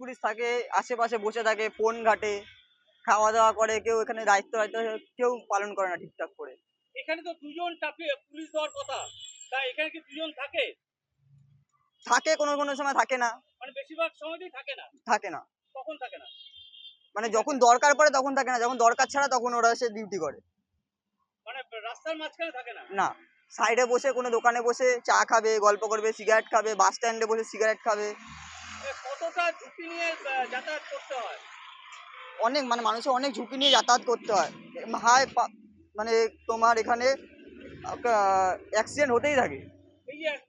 Police থাকে আশেপাশে বসে থাকে ফোন ঘাটে খাওয়া দাওয়া করে কেউ এখানে দায়িত্ব দায়িত্ব কেউ পালন করে না ঠিকঠাক করে। এখানে তো দুজন পুলিশ দেওয়ার কথা। তা এখানে কি দুজন থাকে? থাকে কোনো কোনো সময় থাকে না। মানে বেশিরভাগ সময়তেই থাকে না? থাকে না। কখন থাকে না? মানে যখন দরকার পড়ে তখন থাকে না যখন দরকার ছাড়া তখন ওরা এসে ডিউটি করে। মানে রাস্তার মাঝখানে থাকে না? না সাইডে বসে কোনো দোকানে বসে চা খাবে গল্প করবে সিগারেট খাবে বাস স্ট্যান্ডে বসে সিগারেট খাবে। কতটা ঝুঁকি নিয়ে যাতায়াত করতে হয়? অনেক মানে মানুষের অনেক ঝুঁকি নিয়ে যাতায়াত করতে হয়। পা- মানে তোমার এখানে অ্যাক্সিডেন্ট হতেই থাকে।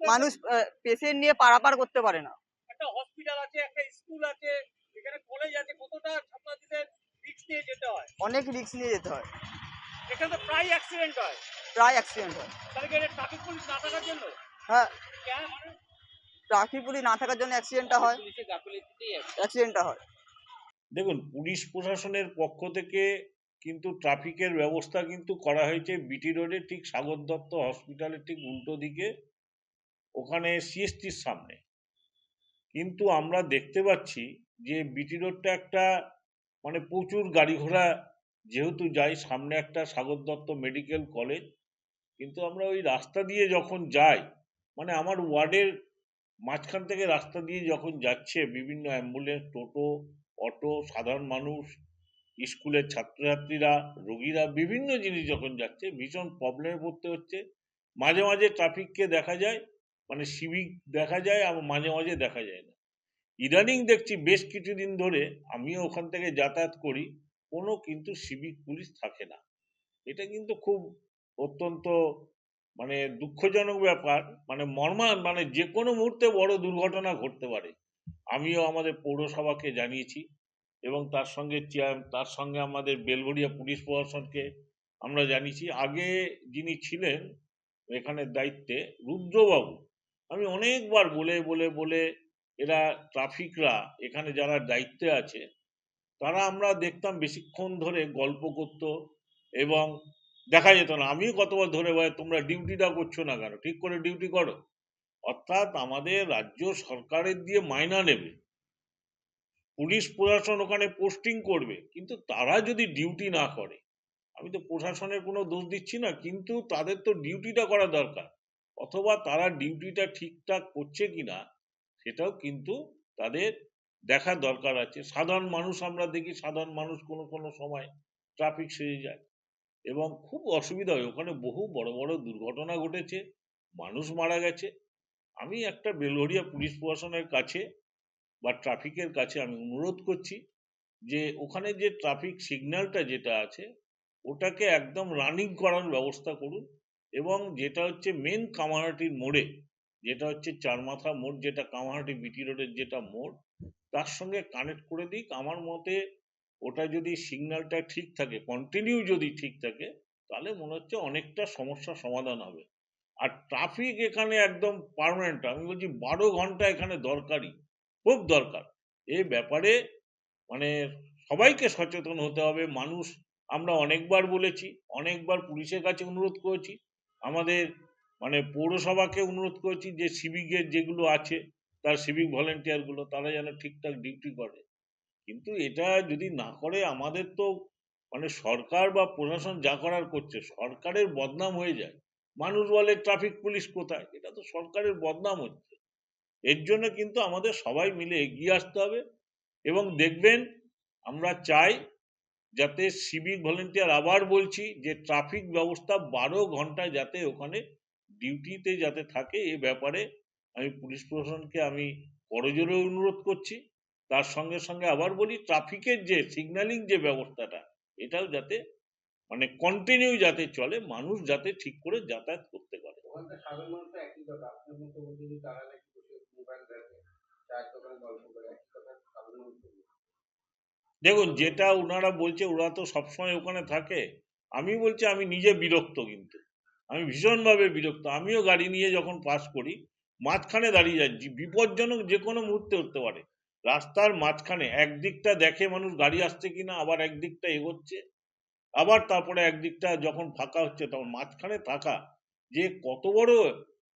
মানুষ পেশেন্ট নিয়ে পারাপার করতে পারে না। একটা হসপিটাল আছে একটা স্কুল আছে এখানে কলেজ আছে কতটা ছাত্রছাত্রীদের রিক্স নিয়ে যেতে হয়? অনেক রিস্ক নিয়ে যেতে হয়। এখানে তো প্রায় অ্যাক্সিডেন্ট হয়। প্রায় অ্যাক্সিডেন্ট হয়। তাহলে ট্রাফিক পুলিশ না থাকার জন্য? হ্যাঁ। ট্রাফিক পুলিশ না থাকার জন্য অ্যাক্সিডেন্টটা হয়। অ্যাক্সিডেন্টটা হয়। দেখুন, পুলিশ প্রশাসনের পক্ষ থেকে কিন্তু ট্রাফিকের ব্যবস্থা কিন্তু করা হয়েছে বিটি রোডে ঠিক সাগর দত্ত হসপিটালের ঠিক উল্টো দিকে, ওখানে সিএসটির সামনে। কিন্তু আমরা দেখতে পাচ্ছি যে বিটি রোডটা একটা মানে প্রচুর গাড়ি ঘোড়া যেহেতু যাই সামনে একটা সাগর দত্ত মেডিকেল কলেজ কিন্তু আমরা ওই রাস্তা দিয়ে যখন যাই মানে আমার ওয়ার্ডের মাঝখান থেকে রাস্তা দিয়ে যখন যাচ্ছে, বিভিন্ন অ্যাম্বুলেন্স টোটো, অটো, সাধারণ মানুষ, স্কুলের ছাত্রছাত্রীরা, রোগীরা, বিভিন্ন জিনিস যখন যাচ্ছে, ভীষণ প্রবলেমে পড়তে হচ্ছে। মাঝে মাঝে ট্রাফিককে দেখা যায় মানে সিভিক দেখা যায় আর মাঝে মাঝে দেখা যায় না। ইদানিং দেখছি বেশ কিছুদিন ধরে আমিও ওখান থেকে যাতায়াত করি, কোনো কিন্তু সিভিক পুলিশ থাকে না। এটা কিন্তু খুব অত্যন্ত মানে দুঃখজনক ব্যাপার। মানে মর্মা মানে যে কোনো মুহূর্তে বড় দুর্ঘটনা ঘটতে পারে। আমিও আমাদের পৌরসভাকে জানিয়েছি এবং তার সঙ্গে চেয়ার- তার সঙ্গে আমাদের বেলগড়িয়া পুলিশ প্রশাসনকে আমরা জানিয়েছি। আগে যিনি ছিলেন এখানে দায়িত্বে রুদ্রবাবু। আমি অনেকবার বলে বলে বলে এরা ট্রাফিকরা, এখানে যারা দায়িত্বে আছে, তারা আমরা দেখতাম বেশিক্ষণ ধরে গল্প করত এবং দেখা যেত না। আমিও কতবার ধরে ভাই তোমরা ডিউটিটা করছ না কেন? ঠিক করে ডিউটি করো। অর্থাৎ আমাদের রাজ্য সরকারের দিয়ে মাইনা নেবে। পুলিশ প্রশাসন ওখানে পোস্টিং করবে। কিন্তু তারা যদি ডিউটি না করে, আমি তো প্রশাসনের কোনো দোষ দিচ্ছি না, কিন্তু তাদের তো ডিউটিটা করা দরকার। অথবা তারা ডিউটিটা ঠিকঠাক করছে কিনা, সেটাও কিন্তু তাদের দেখা দরকার আছে। সাধারণ মানুষ আমরা দেখি, সাধারণ মানুষ কোনো কোনো সময় ট্রাফিক সেরে যায়। এবং খুব অসুবিধা হয়। ওখানে বহু বড় বড় দুর্ঘটনা ঘটেছে, মানুষ মারা গেছে। আমি একটা বেলঘরিয়া পুলিশ প্রশাসনের কাছে বা ট্রাফিকের কাছে আমি অনুরোধ করছি যে, ওখানে যে ট্রাফিক সিগন্যালটা যেটা আছে, ওটাকে একদম রানিং করার ব্যবস্থা করুন এবং যেটা হচ্ছে মেন কামারহাটির মোড়ে, যেটা হচ্ছে চারমাথা মোড়, যেটা কামারহাটি বিটি রোডের যেটা মোড়, তার সঙ্গে কানেক্ট করে দিক। আমার মতে ওটা যদি সিগন্যালটা ঠিক থাকে কন্টিনিউ যদি ঠিক থাকে, তাহলে মনে হচ্ছে অনেকটা সমস্যার সমাধান হবে। আর ট্রাফিক এখানে একদম পার্মানেন্ট আমি বলছি বারো ঘণ্টা এখানে দরকারি খুব দরকার। এই ব্যাপারে মানে সবাইকে সচেতন হতে হবে, মানুষ, আমরা অনেকবার বলেছি, অনেকবার পুলিশের কাছে অনুরোধ করেছি, আমাদের মানে পৌরসভাকে অনুরোধ করেছি যে সিভিকের যেগুলো আছে, তার সিভিক ভলেন্টিয়ারগুলো তারা যেন ঠিকঠাক ডিউটি করে। কিন্তু এটা যদি না করে আমাদের তো মানে সরকার বা প্রশাসন যা করার করছে, সরকারের বদনাম হয়ে যায়। মানুষ বলে ট্রাফিক পুলিশ কোথায়? এটা তো সরকারের বদনাম হচ্ছে। এর জন্য কিন্তু আমাদের সবাই মিলে এগিয়ে আসতে হবে এবং দেখবেন আমরা চাই যাতে সিভিক ভলেন্টিয়ার আবার বলছি যে ট্রাফিক ব্যবস্থা বারো ঘণ্টা যাতে ওখানে ডিউটিতে যাতে থাকে, এ ব্যাপারে আমি পুলিশ প্রশাসনকে আমি করজোরে অনুরোধ করছি। তার সঙ্গে সঙ্গে আবার বলি ট্রাফিকের যে সিগন্যালিং যে ব্যবস্থাটা এটাও যাতে মানে কন্টিনিউ যাতে চলে মানুষ যাতে ঠিক করে যাতায়াত করতে পারে। দেখুন যেটা ওনারা বলছে ওরা তো সবসময় ওখানে থাকে। আমি বলছি আমি নিজে বিরক্ত কিন্তু। আমি ভীষণভাবে বিরক্ত। আমিও গাড়ি নিয়ে যখন পাস করি মাঝখানে দাঁড়িয়ে যাচ্ছি। বিপজ্জনক যে কোনো মুহূর্তে হতে পারে। রাস্তার মাঝখানে একদিকটা দেখে মানুষ গাড়ি আসছে কিনা, আবার একদিকটা এগোচ্ছে, আবার তারপরে একদিকটা যখন ফাঁকা হচ্ছে তখন মাঝখানে থাকা যে কত বড়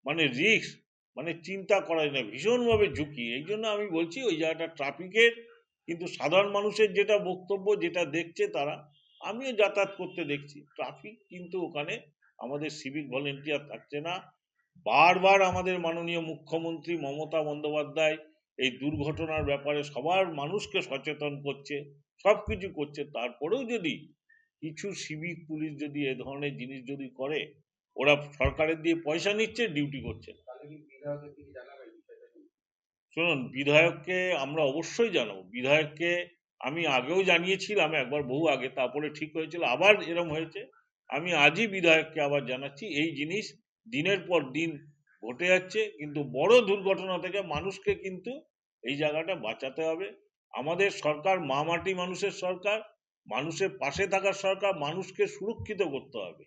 মানে রিস্ক মানে চিন্তা করা যায় না ভীষণভাবে ঝুঁকি। এই জন্য আমি বলছি ওই জায়গাটা ট্রাফিকের কিন্তু সাধারণ মানুষের যেটা বক্তব্য, যেটা দেখছে তারা, আমিও যাতায়াত করতে দেখছি। ট্রাফিক কিন্তু ওখানে আমাদের সিভিক ভলেন্টিয়ার থাকছে না। বারবার আমাদের মাননীয় মুখ্যমন্ত্রী মমতা বন্দ্যোপাধ্যায় এই দুর্ঘটনার ব্যাপারে সবার মানুষকে সচেতন করছে সব কিছু করছে। তারপরেও যদি কিছু সিভিক পুলিশ যদি এ ধরনের জিনিস যদি করে ওরা সরকারের দিয়ে পয়সা নিচ্ছে ডিউটি করছে? শুনুন বিধায়ককে আমরা অবশ্যই জানাব। বিধায়ককে আমি আগেও জানিয়েছিলাম একবার বহু আগে তারপরে ঠিক হয়েছিল আবার এরম হয়েছে। আমি আজই বিধায়ককে আবার জানাচ্ছি এই জিনিস দিনের পর দিন ঘটে যাচ্ছে কিন্তু বড় দুর্ঘটনা থেকে মানুষকে কিন্তু এই জায়গাটা বাঁচাতে হবে। আমাদের সরকার মা মাটি মানুষের সরকার মানুষের পাশে থাকার সরকার মানুষকে সুরক্ষিত করতে হবে।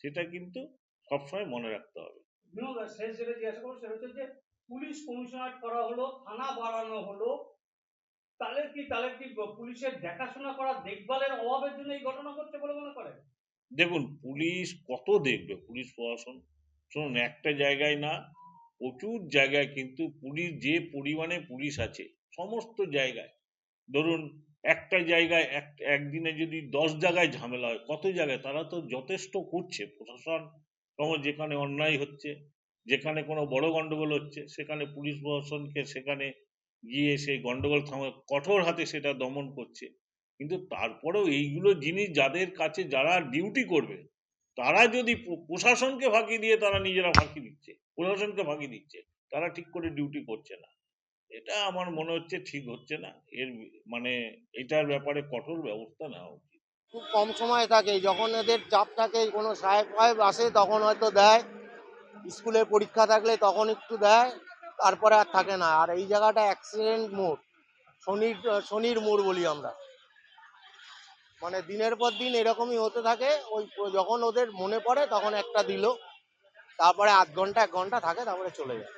সেটা কিন্তু সবসময় মনে রাখতে হবে। শেষ যেটা জিজ্ঞাসা করব সেটা হচ্ছে যে পুলিশ কমিশনার করা হলো থানা বাড়ানো হলো তাহলে কি তাহলে কি পুলিশের দেখাশোনা করা দেখভালের অভাবের জন্য এই ঘটনা ঘটছে বলে মনে করেন? দেখুন পুলিশ কত দেখবে? পুলিশ প্রশাসন শুনুন, একটা জায়গায় না, প্রচুর জায়গায় কিন্তু পুলিশ, যে পরিমাণে পুলিশ আছে, সমস্ত জায়গায়। ধরুন, একটা জায়গায় এক, একদিনে যদি দশ জায়গায় ঝামেলা হয়, কত জায়গায়? তারা তো যথেষ্ট করছে। প্রশাসন যেখানে অন্যায় হচ্ছে, যেখানে কোনো বড় গন্ডগোল হচ্ছে, সেখানে পুলিশ প্রশাসনকে সেখানে গিয়ে সেই গন্ডগোল থামা, কঠোর হাতে সেটা দমন করছে। কিন্তু তারপরেও এইগুলো জিনিস যাদের কাছে যারা ডিউটি করবে তারা যদি প্রশাসনকে ফাঁকি দিয়ে তারা নিজেরা ফাঁকি দিচ্ছে, প্রশাসনকে ফাঁকি দিচ্ছে, তারা ঠিক করে ডিউটি করছে না। এটা আমার মনে হচ্ছে ঠিক হচ্ছে না। এর মানে এটার ব্যাপারে কঠোর ব্যবস্থা নেওয়া উচিত। খুব কম সময় থাকে যখন এদের চাপ থাকে কোনো সাহেব ফাহেব আসে তখন হয়তো দেয়, স্কুলে পরীক্ষা থাকলে তখন একটু দেয়, তারপরে আর থাকে না। আর এই জায়গাটা অ্যাক্সিডেন্ট মোড়, শনির শনির মোড় বলি আমরা। মানে দিনের পর দিন এরকমই হতে থাকে ওই যখন ওদের মনে পড়ে তখন একটা দিল তারপরে আধ ঘণ্টা এক ঘণ্টা থাকে তারপরে চলে যায়।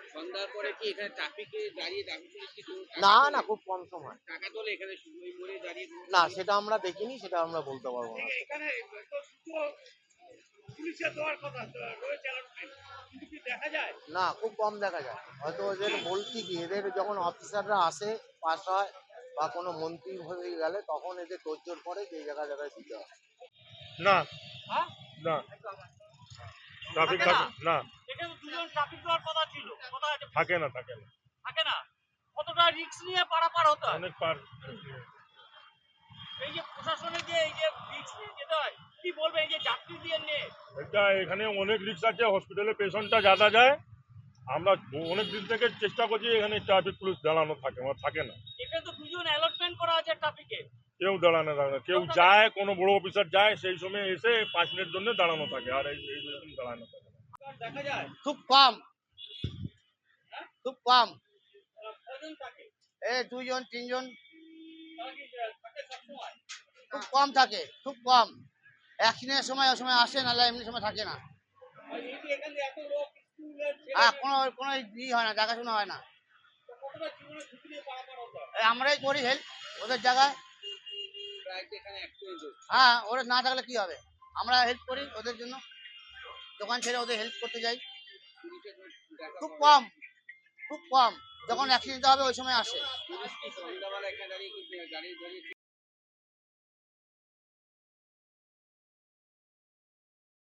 না না খুব কম সময়। টাকা তোলে এখানে শুধু ওই মোড়ে দাঁড়িয়ে না সেটা আমরা দেখিনি সেটা আমরা বলতে পারব না। এখানে তো শুধু পুলিশের দেওয়ার কথা রয়েছে allotment। কিন্তু কি দেখা যায়? না খুব কম দেখা যায়। হয়তো ওদের বলছি কি এদের যখন অফিসাররা আসে পাস হয় বা কোনো মন্ত্রী হয়ে গেলে তখন এদের তোরজোর পরে যে জায়গা জায়গায় দিতে হয়। না। হ্যাঁ? না। ট্রাফিক থাকে না? থাকে। না। এখানে দুজন ট্রাফিক দেওয়ার কথা ছিল। থাকে না থাকে না। থাকে না। কতটা রিস্ক নিয়ে পারাপার হতে হয়? অনেক পার। এই যে প্রশাসনের যে এই যে রিস্ক নিয়ে যেতে হয় কি বলবে এই যে যাত্রী দিয়ে নিয়ে? এটা এখানে অনেক রিক্স আছে। হসপিটালে পেশেন্টটা যাতা যায়। আমরা অনেক দিন থেকে চেষ্টা করছি এখানে ট্রাফিক পুলিশ দাঁড়ানো থাকে আমার থাকে না। এখানে তো দুজন অ্যালটমেন্ট করা আছে ট্রাফিকে। কেউ দাঁড়ানো থাকে না। কেউ যায় কোনো বড় অফিসার যায় সেই সময় এসে পাঁচ মিনিট জন্য দাঁড়ানো থাকে আর এই দাঁড়ানো থাকে না। দেখা যায়। খুব কম। খুব কম। এ দুজন তিনজন। খুব কম থাকে খুব কম। অ্যাক্সিডেন্টের সময় ওই সময় আসে নাহলে এমনি সময় থাকে না। হ্যাঁ কোনো কোনো ই হয় না, দেখাশোনা হয় না। আমরাই করি হেল্প ওদের জায়গায়। হ্যাঁ ওরা না থাকলে কি হবে? আমরা হেল্প করি ওদের জন্য। দোকান ছেড়ে ওদের হেল্প করতে যাই। খুব কম খুব কম। যখন অ্যাক্সিডেন্ট হবে, ওই সময় আসে।